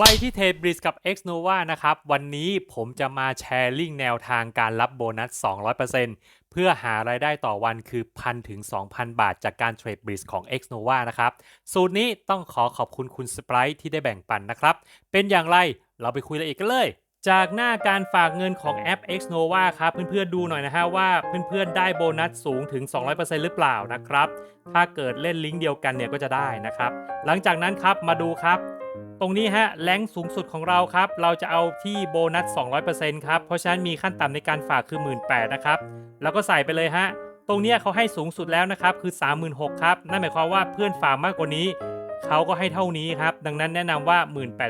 ใครที่เทรดบริสกับ Xnova นะครับ วันนี้ผมจะมาแชร์ลิงก์แนวทางการรับโบนัส 200%เพื่อหารายได้ต่อวันคือ 1,000 ถึง 2,000 บาทจากการเทรดบริสของ Xnova นะครับ สูตรนี้ต้องขอขอบคุณคุณสป r ายที่ได้แบ่งปันนะครับ เป็นอย่างไรเราไปคุยรายละเอียดกันเลยจากหน้าการฝากเงินของแอป Xnova ครับ เพื่อนๆดูหน่อยนะฮะว่าเพื่อนๆได้โบนัสสูงถึง 200%หรือเปล่านะครับ ถ้าเกิดเล่นลิงก์เดียวกันเนี่ยก็จะได้นะครับ หลังจากนั้นครับมาดูครับ ตรงนี้ฮะแรงสูงสุดของเราครับ เราจะเอาที่โบนัส 200%ครับ เพราะฉะนั้นมีขั้นต่ำในการฝากคือ 18,000นะครับแล้วก็ใส่ไปเลยฮะ ตรงนี้เขาให้สูงสุดแล้วนะครับ คือ 36,000ครับ นั่นหมายความว่าเพื่อนฝากมากกว่านี้ เขาก็ให้เท่านี้ครับ ดังนั้นแนะนำว่า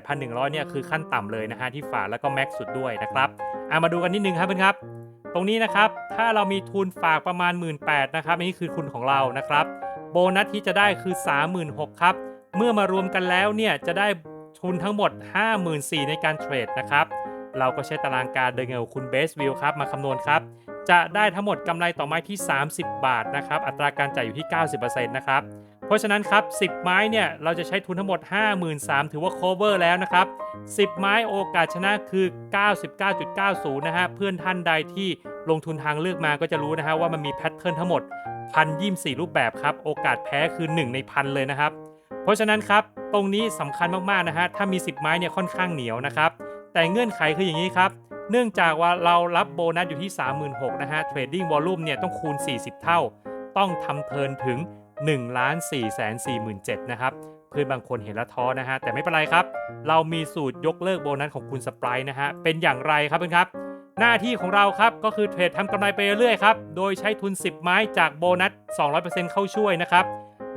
18,100เนี่ยคือขั้นต่ำเลยนะฮะที่ฝากแล้วก็แม็กซ์สุดด้วยนะครับอะมาดูกันนิดนึงครับเพื่อนครับ ตรงนี้นะครับถ้าเรามีทุนฝากประมาณ 18,000นะครับนนี้คือทุนของเรานะครับ โบนัสที่จะได้คือ 36,000ครับเมื่อมารวมกันแล้วเนี่ยจะได้ ทุนทั้งหมด 54,000ในการเทรดนะครับ เราก็ใช้ตารางการเดินเงินของคุณเบสวิวครับมาคำนวณครับ จะได้ทั้งหมดกำไรต่อไม้ที่ 30 บาทนะครับ อัตราการจ่ายอยู่ที่ 90%นะครับ เพราะฉะนั้นครับ 10 ไม้เนี่ย เราจะใช้ทุนทั้งหมด 53,000 ถือว่า cover แล้วนะครับ 10 ไม้โอกาสชนะคือ 99.90 นะฮะ เพื่อนท่านใดที่ลงทุนทางเลือกมาก็จะรู้นะฮะว่ามันมีแพทเทิร์นทั้งหมด1,024รูปแบบครับ โอกาสแพ้คือ 1 ในพันเลยนะครับ ราะฉะนั้นครับตรงนี้สำคัญมากๆนะฮะถ้ามี 10 ไม้เนี่ยค่อนข้างเหนียวนะครับแต่เงื่อนไขคืออย่างนี้ครับเนื่องจากว่าเรารับโบนัสอยู่ที่ 36,000นะฮะเทรดดิ้งวอลลุ่มเนี่ยต้องคูณ 40 เท่า ต้องทำเทินถึง 1 4 4 7 0นะครับเพื่อนบางคนเห็นแล้วท้อนะฮะแต่ไม่เป็นไรครับ เรามีสูตรยกเลิกโบนัสของคุณสปายนะฮะเป็นอย่างไรครับเพื่อนครับ หน้าที่ของเราครับก็คือเทรดทำกำไรไปเรื่อยครับ โดยใช้ทุน 10 ไม้จากโบนัส 200%เข้าช่วยนะครับ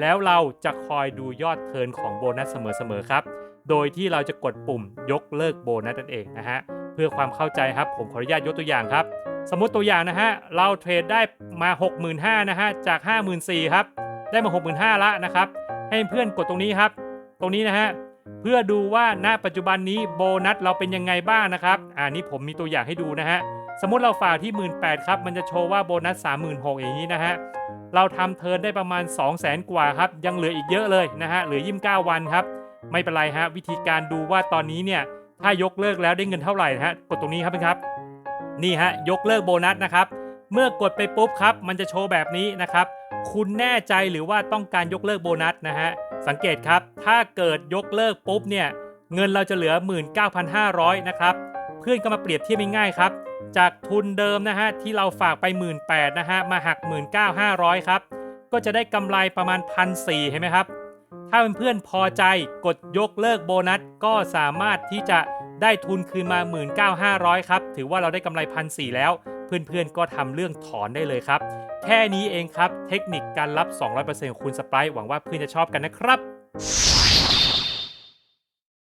แล้วเราจะคอยดูยอดเทิร์นของโบนัสเสมอๆครับ โดยที่เราจะกดปุ่มยกเลิกโบนัสนั่นเองนะฮะ เพื่อความเข้าใจครับผมขออนุญาตยกตัวอย่างครับ สมมติตัวอย่างนะฮะเราเทรดได้มา 65,000นะฮะจาก 54,000ครับได้มา 65,000ละนะครับ ให้เพื่อนกดตรงนี้ครับ ตรงนี้นะฮะเพื่อดูว่าณปัจจุบันนี้โบนัสเราเป็นยังไงบ้างนะครับ อ่านี้ผมมีตัวอย่างให้ดูนะฮะ สมมติเราฝากที่ 18,000ครับ มันจะโชว์ว่าโบนัส36,000อย่างนี้นะฮะ เราทำเทิร์นได้ประมาณ 200,000กว่าครับ ยังเหลืออีกเยอะเลยนะฮะ เหลือ 29 วันครับ ไม่เป็นไรฮะ วิธีการดูว่าตอนนี้เนี่ย ถ้ายกเลิกแล้วได้เงินเท่าไหร่นะฮะ กดตรงนี้ครับเพื่อนครับ นี่ฮะ ยกเลิกโบนัสนะครับ เมื่อกดไปปุ๊บครับ มันจะโชว์แบบนี้นะครับ คุณแน่ใจหรือว่าต้องการยกเลิกโบนัสนะฮะ สังเกตครับ ถ้าเกิดยกเลิกปุ๊บเนี่ย เงินเราจะเหลือ 19,500นะครับ เพื่อนก็มาเปรียบเทียบง่ายๆครับ จากทุนเดิมนะฮะที่เราฝากไป 18,000นะฮะมาหัก 19,500 ครับ ก็จะได้กำไรประมาณ 1,400เห็นไหมครับ ถ้าเพื่อนๆพอใจกดยกเลิกโบนัส ก็สามารถที่จะได้ทุนคืนมา 19,500 ครับ ถือว่าเราได้กำไร 1,400 แล้ว เพื่อนๆก็ทำเรื่องถอนได้เลยครับ แค่นี้เองครับเทคนิคการรับ 200%ของคุณสไปร์หวังว่าเพื่อนจะชอบกันนะครับ